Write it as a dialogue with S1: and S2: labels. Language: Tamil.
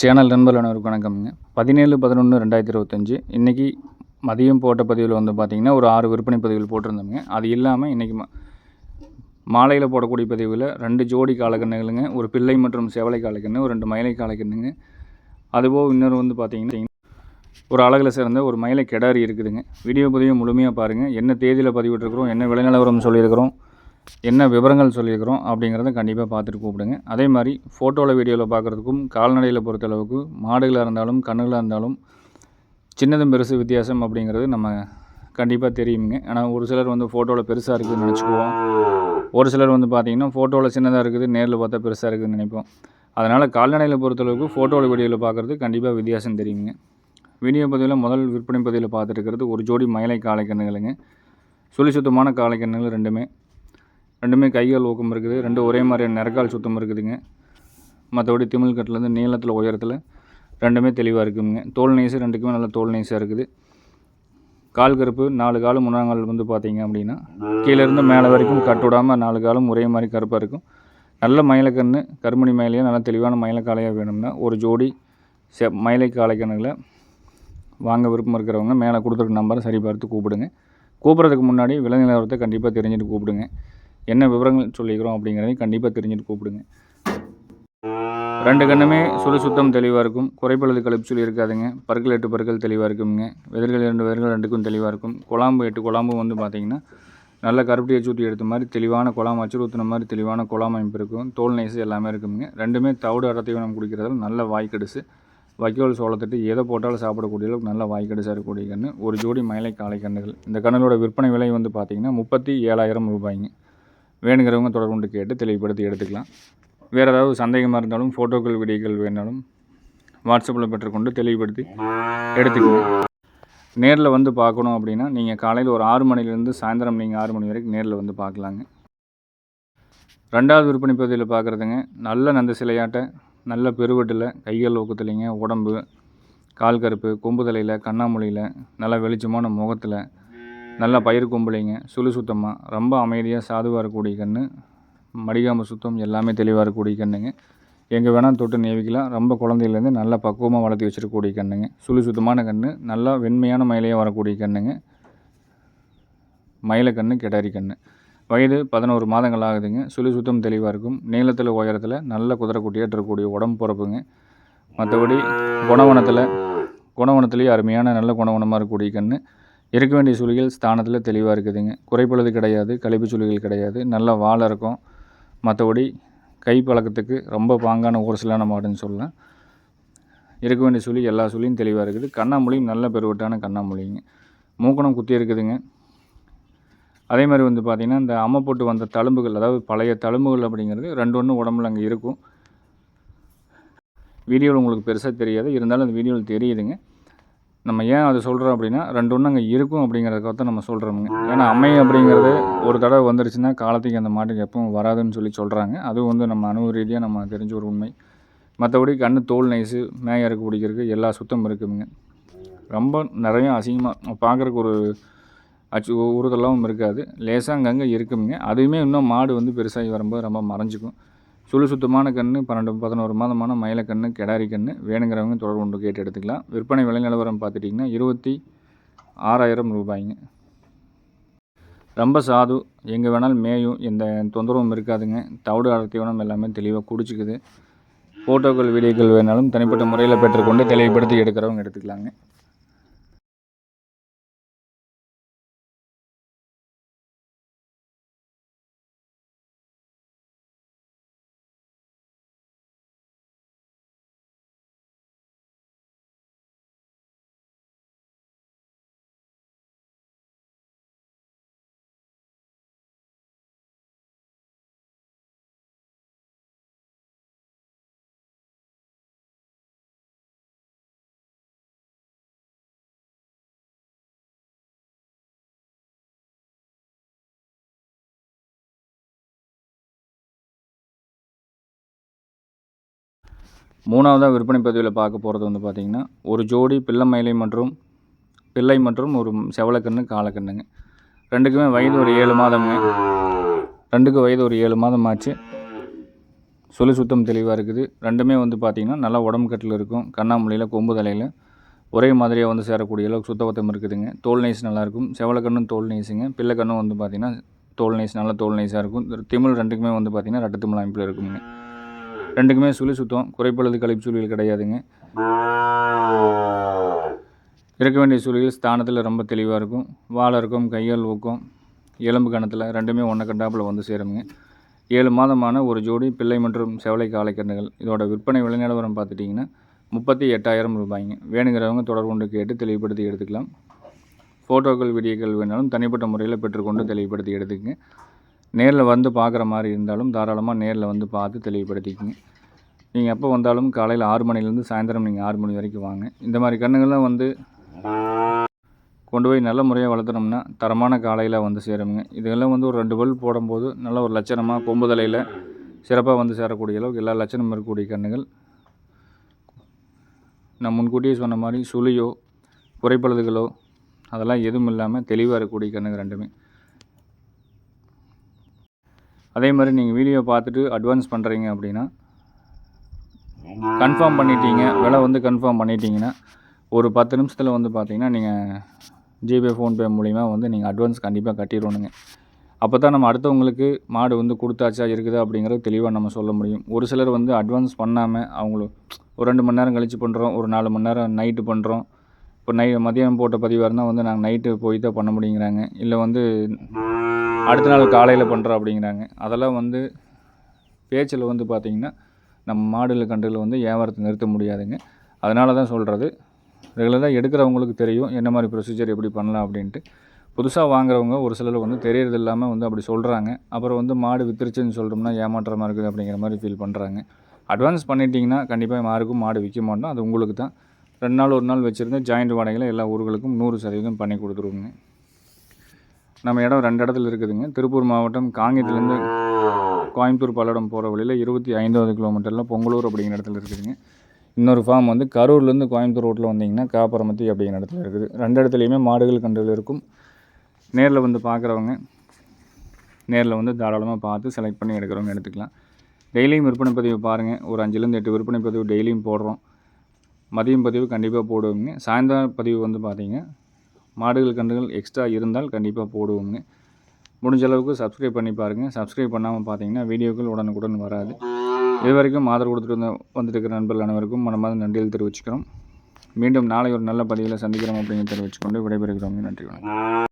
S1: சேனல் நண்பர்கள் அனைவருக்கும் வணக்கம்ங்க. பதினேழு பதினொன்று ரெண்டாயிரத்தி இருபத்தஞ்சி. இன்றைக்கி மதியம் போட்ட பதிவில் வந்து பார்த்திங்கன்னா ஒரு ஆறு விற்பனை பதிவுகள் போட்டிருந்தோங்க அது இல்லாமல் இன்றைக்கி மாலையில் போடக்கூடிய பதிவில் ரெண்டு ஜோடி காலக்கண்ணுகளுங்க ஒரு பிள்ளை மற்றும் செவலை காலக்கண்ணு ஒரு ரெண்டு மயிலை காலக்கண்ணுங்க அதுபோக இன்னொரு வந்து பார்த்திங்கன்னா ஒரு அழகில் சேர்ந்த ஒரு மயிலை கிடாரி இருக்குதுங்க. வீடியோ பதிவு முழுமையாக பாருங்கள் என்ன தேதியில் பதிவிட்டுருக்குறோம் என்ன விலை நிலவரம் சொல்லியிருக்கிறோம் என்ன விவரங்கள் சொல்லியிருக்கிறோம் அப்படிங்கிறத கண்டிப்பாக பார்த்துட்டு கூப்பிடுங்க. அதே மாதிரி ஃபோட்டோவில் வீடியோவில் பார்க்குறதுக்கும் கால்நடையில் பொறுத்தளவுக்கு மாடுகளாக இருந்தாலும் கண்ணுகளாக இருந்தாலும் சின்னதும் பெருசு வித்தியாசம் அப்படிங்கிறது நம்ம கண்டிப்பாக தெரியுங்க ஆனால் ஒரு சிலர் வந்து ஃபோட்டோவில் பெருசாக இருக்குதுன்னு நினச்சிக்குவோம். ஒரு சிலர் வந்து பார்த்திங்கன்னா ஃபோட்டோவில் சின்னதாக இருக்குது நேரில் பார்த்தா பெருசாக இருக்குதுன்னு நினைப்போம். அதனால் கால்நடையில் பொறுத்தளவுக்கு ஃபோட்டோவில் வீடியோவில் பார்க்குறது கண்டிப்பாக வித்தியாசம் தெரியுங்க வீடியோ பதிவில் முதல் விற்பனை பதிவில் பார்த்துட்டு இருக்கிறது ஒரு ஜோடி மயிலை காளைக்கண்ணுகளுங்க சுழி சுத்தமான காளைக்கண்ணுகள் ரெண்டுமே. ரெண்டுமே கைகால் ஊக்கம் இருக்குது. ரெண்டும் ஒரே மாதிரியான நிறக்கால் சுத்தம் இருக்குதுங்க. மற்றபடி திமிழ் கட்டிலேருந்து நீளத்தில் உயரத்தில் ரெண்டுமே தெளிவாக இருக்குங்க. தோல் நைஸு ரெண்டுக்குமே நல்ல தோல் நைஸாக இருக்குது. கால் கருப்பு நாலு காலும் முன்னாங்கால் வந்து பார்த்தீங்க அப்படின்னா கீழேருந்து மேலே வரைக்கும் கட்டுவிடாமல் நாலு காலும் ஒரே மாதிரி கருப்பாக இருக்கும். நல்ல மயிலக்கன்று கருமணி மயிலையாக நல்ல தெளிவான மயிலக்காலையாக வேணும்னா ஒரு ஜோடி செ மயிலை காளைக்கண்ணுகளை வாங்க விருப்பம் இருக்கிறவங்க மேலே கொடுத்துருக்க நம்பரை சரி பார்த்து கூப்பிடுங்க. கூப்பிட்றதுக்கு முன்னாடி விலை நிலவரத்தை கண்டிப்பாக தெரிஞ்சுட்டு கூப்பிடுங்க. என்ன விவரங்கள் சொல்லிக்கிறோம் அப்படிங்கிறதையும் கண்டிப்பாக தெரிஞ்சுட்டு கூப்பிடுங்க. ரெண்டு கண்ணுமே சுழி சுத்தம் தெளிவாக இருக்கும். குறைப்பழுது கழிப்பு சொல்லி இருக்காதுங்க. பற்கள் எட்டு பற்கள் தெளிவாக இருக்குங்க. வெதிர்கள் இரண்டு வெதர்கள் ரெண்டுக்கும் தெளிவாக இருக்கும். குழாம்பு எட்டு குழாம்பு வந்து பார்த்திங்கன்னா நல்ல கருப்பட்டியை சூட்டி எடுத்த மாதிரி தெளிவான குழாம் அச்சு ஊற்றின மாதிரி தெளிவான குழாம் அமைப்பு இருக்கும். தோல் நைஸு எல்லாமே இருக்குங்க. ரெண்டுமே தவிடு அடத்தீவனம் குடிக்கிறதால நல்ல வாய்க்கெடுசு. வைக்கோல் சோளத்தட்டு எதை போட்டாலும் சாப்பிடக்கூடிய அளவுக்கு நல்ல வாய்க்கடிசாக இருக்கக்கூடிய கன்று ஒரு ஜோடி மயிலை காளை கன்றுகள் இந்த கண்ணுகளோட விற்பனை விலை வந்து பார்த்திங்கன்னா முப்பத்தி ஏழாயிரம் ரூபாய்ங்க. வேணுங்கிறவங்க தொடர்பு கொண்டு கேட்டு தெளிவுபடுத்தி எடுத்துக்கலாம். வேறு ஏதாவது சந்தேகமாக இருந்தாலும் ஃபோட்டோக்கள் வீடியோக்கள் வேணாலும் வாட்ஸ்அப்பில் பெற்றுக்கொண்டு தெளிவுபடுத்தி எடுத்துக்கலாம். நேரில் வந்து பார்க்கணும் அப்படின்னா நீங்கள் காலையில் ஒரு ஆறு மணிலேருந்து சாயந்தரம் நீங்கள் ஆறு மணி வரைக்கும் நேரில் வந்து பார்க்கலாங்க. ரெண்டாவது விற்பனை பகுதியில் பார்க்குறதுங்க நல்ல நந்த சிலையாட்டை நல்ல பெருவெட்டில் கைகள் ஊக்கத்துலைங்க உடம்பு கால் கருப்பு கொம்பு தலையில் கண்ணாமொழியில் நல்ல வெளிச்சமான முகத்தில் நல்ல பயிர் கும்பலைங்க சுழு சுத்தமாக ரொம்ப அமைதியாக சாதுவாக இருக்கக்கூடிய கன்று மடிகாம்பு சுத்தம் எல்லாமே தெளிவாக இருக்கக்கூடிய கன்றுங்க எங்கே வேணால் தொட்டு நேவிக்கலாம். ரொம்ப குழந்தையிலேருந்து நல்லா பக்குவமாக வளர்த்து வச்சிருக்கக்கூடிய கன்றுங்க சுழு சுத்தமான கன்று நல்லா வெண்மையான மயிலையாக வரக்கூடிய கன்றுங்க மயில கன்று கிடாரி கன்று வயது பதினோரு மாதங்கள் ஆகுதுங்க. சுழி சுத்தம் தெளிவாக இருக்கும். நீளத்தில் உயரத்தில் நல்ல குதிரைக்குட்டியாக இருக்கக்கூடிய உடம்பு பிறப்புங்க. மற்றபடி குணவனத்தில் குணவனத்துலேயே அருமையான நல்ல குணவனமாக இருக்கக்கூடிய கன்று இருக்க வேண்டிய சுழிகள் ஸ்தானத்தில் தெளிவாக இருக்குதுங்க. குறைப்பழுது கிடையாது கழிப்பு சுழிகள் கிடையாது. நல்ல வாழை இருக்கும். மற்றபடி கை பழக்கத்துக்கு ரொம்ப பாங்கான ஒரு சிலான மாடுன்னு சொல்லலாம். இருக்க வேண்டிய சுழி எல்லா சுழியும் தெளிவாக இருக்குது. கண்ணாமொழியும் நல்ல பெருவட்டான கண்ணாமொழிங்க மூக்கணம் குத்தி இருக்குதுங்க. அதே மாதிரி வந்து பார்த்திங்கன்னா இந்த அம்மை போட்டு வந்த தழும்புகள் அதாவது பழைய தழும்புகள் அப்படிங்கிறது ரெண்டு ஒன்று உடம்புல அங்கே இருக்கும். வீடியோவில் உங்களுக்கு பெருசாக தெரியாது. இருந்தாலும் அந்த வீடியோவில் தெரியுதுங்க. நம்ம ஏன் அதை சொல்கிறோம் அப்படின்னா ரெண்டு ஒன்று அங்கே இருக்கும் அப்படிங்கிறதுக்காக நம்ம சொல்கிறோமுங்க ஏன்னா அம்மை அப்படிங்கிறது ஒரு தடவை வந்துருச்சுன்னா காலத்துக்கு அந்த மாட்டுக்கு எப்பவும் வராதுன்னு சொல்லி சொல்கிறாங்க அதுவும் வந்து நம்ம அனுபவ ரீதியாக நம்ம தெரிஞ்ச ஒரு உண்மை. மற்றபடி கண் தோல் நைஸு மேயருக்கு பிடிக்கிறதுக்கு எல்லா சுத்தம் இருக்குதுங்க. ரொம்ப நிறையா அசிங்கமாக பார்க்குறக்கு ஒரு அச்சு உறுதலாகவும் இருக்காது. லேசாக அங்கங்கே இருக்குமுங்க அதுவுமே இன்னும் மாடு வந்து பெருசாகி வரும்போது ரொம்ப மறைஞ்சிக்கும். சுழு சுத்தமான கன்று பன்னெண்டு பதினோரு மாதமான மயில கன்று கிடாரி கன்று வேணுங்கிறவங்க தொடர்பு கொண்டு கேட்டு எடுத்துக்கலாம். விற்பனை விலை நிலவரம் பார்த்துட்டிங்கன்னா இருபத்தி ஆறாயிரம் ரூபாய்ங்க. ரொம்ப சாது எங்கே வேணாலும் மேயும் எந்த தொந்தரவும் இருக்காதுங்க. தவிடு அடர்த்திவனம் எல்லாமே தெளிவாக குடிச்சிக்குது. ஃபோட்டோக்கள் வீடியோக்கள் வேணாலும் தனிப்பட்ட முறையில் பெற்றுக்கொண்டு தெளிவுபடுத்தி எடுக்கிறவங்க எடுத்துக்கலாங்க. மூணாவதாக விற்பனை பதிவில் பார்க்க போகிறது வந்து பார்த்திங்கன்னா ஒரு ஜோடி பிள்ளை மயிலை மற்றும் பிள்ளை மற்றும் ஒரு செவலக்கன்று காலக்கண்ணுங்க ரெண்டுக்குமே வயது ஒரு ஏழு மாதம்ங்க. ரெண்டுக்கும் வயது ஒரு ஏழு மாதம் ஆச்சு. சொல்லு சுத்தம் தெளிவாக இருக்குது. ரெண்டுமே வந்து பார்த்திங்கன்னா நல்லா உடம்பு கட்டில் இருக்கும். கண்ணாமூலையில் கொம்பு தலையில். ஒரே மாதிரியாக வந்து சேரக்கூடிய அளவுக்கு சுத்தபத்தம் இருக்குதுங்க. தோல் நைஸ் நல்லாயிருக்கும் செவலக்கண்ணும் தோல் நைஸுங்க பிள்ளைக்கண்ணும் வந்து பார்த்திங்கன்னா தோல் நைஸ் நல்லா தோல் நைஸாக இருக்கும். திமிழ் ரெண்டுக்குமே வந்து பார்த்திங்கன்னா ரெட்டை திமிழ் அமைப்பில் இருக்குங்க. ரெண்டுக்குமே சுழி சுத்தம். குறைப்பழுது கழிப்பு சுழிகள் கிடையாதுங்க. இருக்க வேண்டிய சூழலில் ஸ்தானத்தில் ரொம்ப தெளிவாக இருக்கும். வாழை இருக்கும் கையால் ஊக்கம். எலும்பு கணத்தில் ரெண்டுமே ஒன்றை கண்டாப்பில் வந்து சேருங்க ஏழு மாதமான ஒரு ஜோடி பிள்ளை மற்றும் செவலை காலைக்கண்ணுகள் இதோட விற்பனை விளைநிலவரம் பார்த்துட்டிங்கன்னா முப்பத்தி எட்டாயிரம் ரூபாய்ங்க. வேணுங்கிறவங்க தொடர்பு கொண்டு கேட்டு தெளிவுபடுத்தி எடுத்துக்கலாம். ஃபோட்டோக்கள் வீடியோக்கள் வேணாலும் தனிப்பட்ட முறையில் பெற்றுக்கொண்டு தெளிவுபடுத்தி எடுத்துக்கங்க. நேரில் வந்து பார்க்குற மாதிரி இருந்தாலும் தாராளமாக நேரில் வந்து பார்த்து தெளிவுபடுத்திக்கங்க. நீங்கள் எப்போ வந்தாலும் காலையில் ஆறு மணிலேருந்து சாயந்தரம் நீங்கள் ஆறு மணி வரைக்கும் வாங்க. இந்த மாதிரி கன்றுகள்லாம் வந்து கொண்டு போய் நல்ல முறையாக வளர்த்துனோம்னா தரமான காலையில் வந்து சேருங்க இதெல்லாம் வந்து ஒரு ரெண்டு பல் போடும்போது நல்ல ஒரு லட்சணமாக கொம்பு தலையில் சிறப்பாக வந்து சேரக்கூடிய அளவுக்கு எல்லா லட்சணமும் இருக்கக்கூடிய கன்றுகள் நான் முன்கூட்டியே சொன்ன மாதிரி சுழியோ குறைப்பழுதுகளோ அதெல்லாம் எதுவும் இல்லாமல் தெளிவாக இருக்கக்கூடிய கண்ணுங்க ரெண்டுமே. அதே மாதிரி நீங்கள் வீடியோ பார்த்துட்டு அட்வான்ஸ் பண்ணுறீங்க அப்படின்னா கன்ஃபார்ம் பண்ணிட்டீங்க விலை வந்து கன்ஃபார்ம் பண்ணிட்டீங்கன்னா ஒரு பத்து நிமிஷத்தில் வந்து பார்த்தீங்கன்னா நீங்கள் ஜிபே ஃபோன்பே மூலிமா வந்து நீங்கள் அட்வான்ஸ் கண்டிப்பாக கட்டிடணுங்க. அப்போ தான் நம்ம அடுத்தவங்களுக்கு மாடு வந்து கொடுத்தாச்சா இருக்குதா அப்படிங்கிறது தெளிவாக நம்ம சொல்ல முடியும். ஒரு சிலர் வந்து அட்வான்ஸ் பண்ணாமல் அவங்களும் ஒரு ரெண்டு மணி நேரம் கழித்து பண்ணுறோம் ஒரு நாலு மணி நேரம் நைட்டு பண்ணுறோம் இப்போ நை மதியானம் போட்ட பதிவாக இருந்தால் வந்து நாங்கள் நைட்டு போய் தான் பண்ண முடியுங்கிறாங்க. இல்லை வந்து அடுத்த நாள் காலையில் பண்ணுறோம் அப்படிங்கிறாங்க. அதெல்லாம் வந்து பேச்சில் வந்து பார்த்திங்கன்னா நம்ம மாடுகள் கன்றுகள் வந்து வியாபாரத்தை நிறுத்த முடியாதுங்க. அதனால தான் சொல்கிறது ரெகுலராக எடுக்கிறவங்களுக்கு தெரியும் என்ன மாதிரி ப்ரொசீஜர் எப்படி பண்ணலாம் அப்படின்ட்டு. புதுசாக வாங்குறவங்க ஒரு சிலர் வந்து தெரியறது இல்லாமல் வந்து அப்படி சொல்கிறாங்க அப்புறம் வந்து மாடு வித்துருச்சுன்னு சொல்கிறோம்னா ஏமாற்றமாக இருக்குது அப்படிங்கிற மாதிரி ஃபீல் பண்ணுறாங்க அட்வான்ஸ் பண்ணிட்டீங்கன்னா கண்டிப்பாக யாருக்கும் மாடு விற்க மாட்டோம். அது உங்களுக்கு தான் ரெண்டு நாள் ஒரு நாள் வச்சுருந்து ஜாயிண்ட் வாடகையில் எல்லா ஊர்களுக்கும் நூறு சதவீதம் பண்ணி கொடுத்துருவோங்க. நம்ம இடம் ரெண்டு இடத்துல இருக்குதுங்க. திருப்பூர் மாவட்டம் காங்கேயத்துலேருந்து கோயம்புத்தூர் பல்லடம் போகிற வழியில் இருபத்தி ஐந்தாவது கிலோமீட்டரில் பொங்கலூர் அப்படிங்கிற இடத்துல இருக்குதுங்க. இன்னொரு ஃபார்ம் வந்து கரூர்லேருந்து கோயம்புத்தூர் ரோட்டில் வந்தீங்கன்னா காப்பரமத்தி அப்படிங்கிற இடத்துல இருக்குது. ரெண்டு இடத்துலையுமே மாடுகள் கன்றுகள் இருக்கும். நேரில் வந்து பார்க்குறவங்க நேரில் வந்து தாராளமாக பார்த்து செலக்ட் பண்ணி எடுக்கிறவங்க எடுத்துக்கலாம். டெய்லியும் விற்பனை பதிவு பாருங்கள் ஒரு அஞ்சுலேருந்து எட்டு விற்பனை பதிவு டெய்லியும் போடுறோம். மதியம் பதிவு கண்டிப்பாக போடுவோங்க. சாயந்தரம் பதிவு வந்து பார்த்தீங்க மாடுகள் கன்றுகள் எக்ஸ்ட்ரா இருந்தால் கண்டிப்பாக போடுவோங்க முடிஞ்ச அளவுக்கு சப்ஸ்கிரைப் பண்ணி பாருங்கள் சப்ஸ்கிரைப் பண்ணாமல் பார்த்தீங்கன்னா வீடியோக்கள் உடனுக்குடன் வராது. இது வரைக்கும் ஆதரவு கொடுத்துட்டு வந்த வந்துட்டு இருக்கிற நண்பர்கள் அனைவருக்கும் மனமார்ந்த நன்றிகள் தெரிவிச்சுக்கிறோம். மீண்டும் நாளை ஒரு நல்ல பதிவில் சந்திக்கிறோம் அப்படின்னு தெரிவிச்சுக்கொண்டு விடைபெறுகிறோம். நன்றி வணக்கம்.